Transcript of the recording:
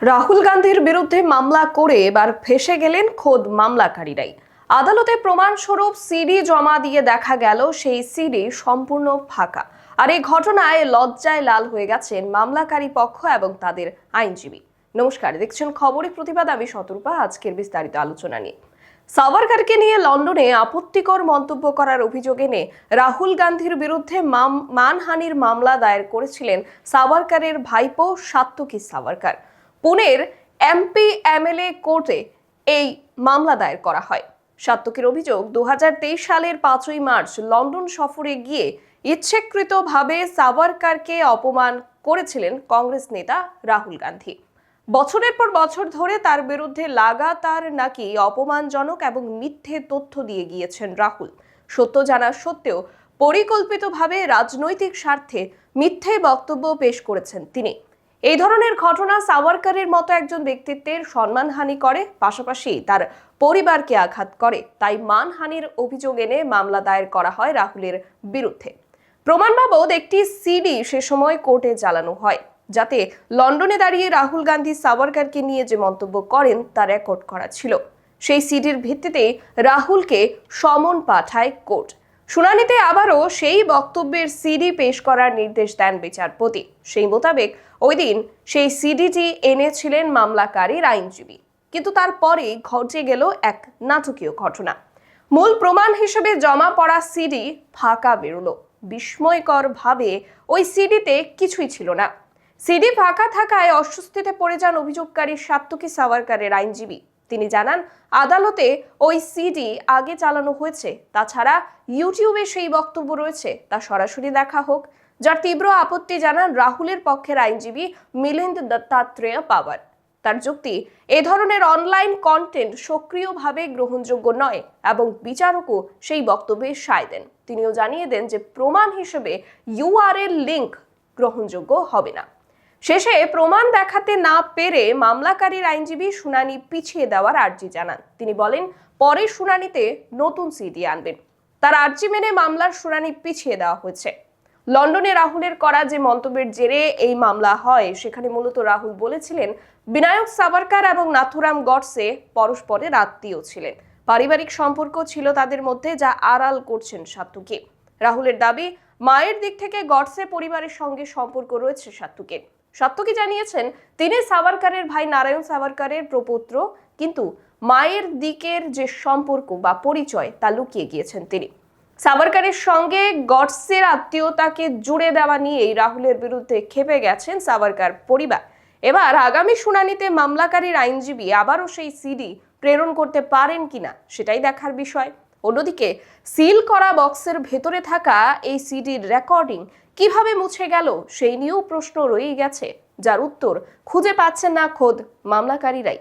রাহুল গান্ধীর বিরুদ্ধে মামলা করে এবার ফেসে গেলেন খোদ মামলাকারীরাই। আদালতে প্রমাণস্বরূপ সিডি জমা দিয়ে দেখা গেল, সেই সিডি সম্পূর্ণ ফাঁকা। আর এই ঘটনায় লজ্জায় লাল হয়ে গেছেন মামলাকারী পক্ষ এবং তাদের আইনজীবী। নমস্কার, দেখছেন খবরের প্রতিবাদ। আমি শতরূপা, আজকের বিস্তারিত আলোচনা নিয়ে। সাভারকারকে নিয়ে লন্ডনে আপত্তিকর মন্তব্য করার অভিযোগ এনে রাহুল গান্ধীর বিরুদ্ধে মানহানির মামলা দায়ের করেছিলেন সাভারকারের ভাইপো সাত্তকি সাভারকার পুনের এমপি, এমএলএ কোর্টে এই মামলা দায়ের করা হয়। সাত্তকের অভিযোগ, দুহাজার তেইশ সালের পাঁচই মার্চ লন্ডন সফরে গিয়ে ইচ্ছেকৃতভাবে সাভারকারকে অপমান করেছিলেন কংগ্রেস নেতা রাহুল গান্ধী। বছরের পর বছর ধরে তার বিরুদ্ধে লাগাতার নাকি অপমানজনক এবং মিথ্যে তথ্য দিয়ে গিয়েছেন রাহুল। সত্য জানা সত্ত্বেও পরিকল্পিতভাবে রাজনৈতিক স্বার্থে মিথ্যে বক্তব্য পেশ করেছেন তিনি। এই ধরনের ঘটনা সাভারকারের মতো একজন ব্যক্তিত্বের সম্মানহানি করে, পাশাপাশি তার পরিবারকে আঘাত করে। তাই মানহানির অভিযোগ এনে মামলা দায়ের করা হয় রাহুলের বিরুদ্ধে। প্রমাণ বাবদ একটি সিডি সে সময় কোর্টে চালানো হয়, যাতে লন্ডনে দাঁড়িয়ে রাহুল গান্ধী সাভারকারকে নিয়ে যে মন্তব্য করেন তা রেকর্ড করা ছিল। সেই সিডির ভিত্তিতে রাহুলকে সমন পাঠায় কোর্ট। শুনানিতে আবারও সেই বক্তব্যের সিডি পেশ করার নির্দেশ দেন বিচারপতি। সেই মোতাবেক ওই দিন সেই সিডিটি এনেছিলেন মামলাকারীর আইনজীবী। কিন্তু তারপরে ঘটে গেল এক নাটকীয় ঘটনা। মূল প্রমাণ হিসেবে জমা পড়া সিডি ফাঁকা বেরোলো। বিস্ময়কর ভাবে ওই সিডিতে কিছুই ছিল না। সিডি ফাঁকা থাকায় অস্বস্তিতে পড়ে যান অভিযোগকারী সাত্তকী সাওয়ারকারের আইনজীবী। তিনি জানান, আদালতে ওই সিডি আগে চালানো হয়েছে, তাছাড়া ইউটিউবে সেই বক্তব্য রয়েছে, তা সরাসরি দেখা হোক। যার তীব্র আপত্তি জানান রাহুলের পক্ষের আইনজীবী মিলিন্দ দত্তাত্রেয় পাওয়ার। তার যুক্তি, এ ধরনের অনলাইন কন্টেন্ট সক্রিয়ভাবে গ্রহণযোগ্য নয় এবং বিচারকও সেই বক্তব্যে সায় দেন। তিনিও জানিয়ে দেন যে, প্রমাণ হিসেবে ইউআরএল লিংক গ্রহণযোগ্য হবে না। শেষে প্রমাণ দেখাতে না পেরে মামলাকারীর আইনজীবী শুনানি পিছিয়ে দেওয়ার আর্জি জানান। তিনি বলেন, পরে শুনানিতে নতুন সিডি আনবেন। তার আর্জি মেনে মামলার শুনানি পিছিয়ে দেওয়া হয়েছে। লন্ডনে রাহুলের করা যে মন্তব্যের জেরে এই মামলা হয়, সেখানে মূলত রাহুল বলেছিলেন, বিনায়ক সাভারকার এবং নাথুরাম গডসে পরস্পরের আত্মীয় ছিলেন। পারিবারিক সম্পর্ক ছিল তাদের মধ্যে, যা আড়াল করছেন সাত্তুকে। রাহুলের দাবি, মায়ের দিক থেকে গডসে পরিবারের সঙ্গে সম্পর্ক রয়েছে সাত্তুকে সাত্তুকি জানিয়েছেন, তিনি সাভারকারের ভাই নারায়ণ সাভারকারের প্রপুত্র, কিন্তু মায়ের দিকের যে সম্পর্ক বা পরিচয় তা লুকিয়ে গিয়েছেন তিনি। সাভারকারের সঙ্গে গডসের আত্মীয়তাকে জুড়ে দেওয়া নিয়েই রাহুলের বিরুদ্ধে খেপে গেছেন সাভারকার পরিবার। এবার আগামী শুনানিতে মামলাকারীর আইনজীবী আবারও সেই সিডি প্রেরণ করতে পারেন কিনা সেটাই দেখার বিষয়। অন্যদিকে, সিল করা বক্সের ভেতরে থাকা এই সিডির রেকর্ডিং কীভাবে মুছে গেল সেই নিয়েও প্রশ্ন রয়েই গেছে, যার উত্তর খুঁজে পাচ্ছেন না খোদ মামলাকারীরাই।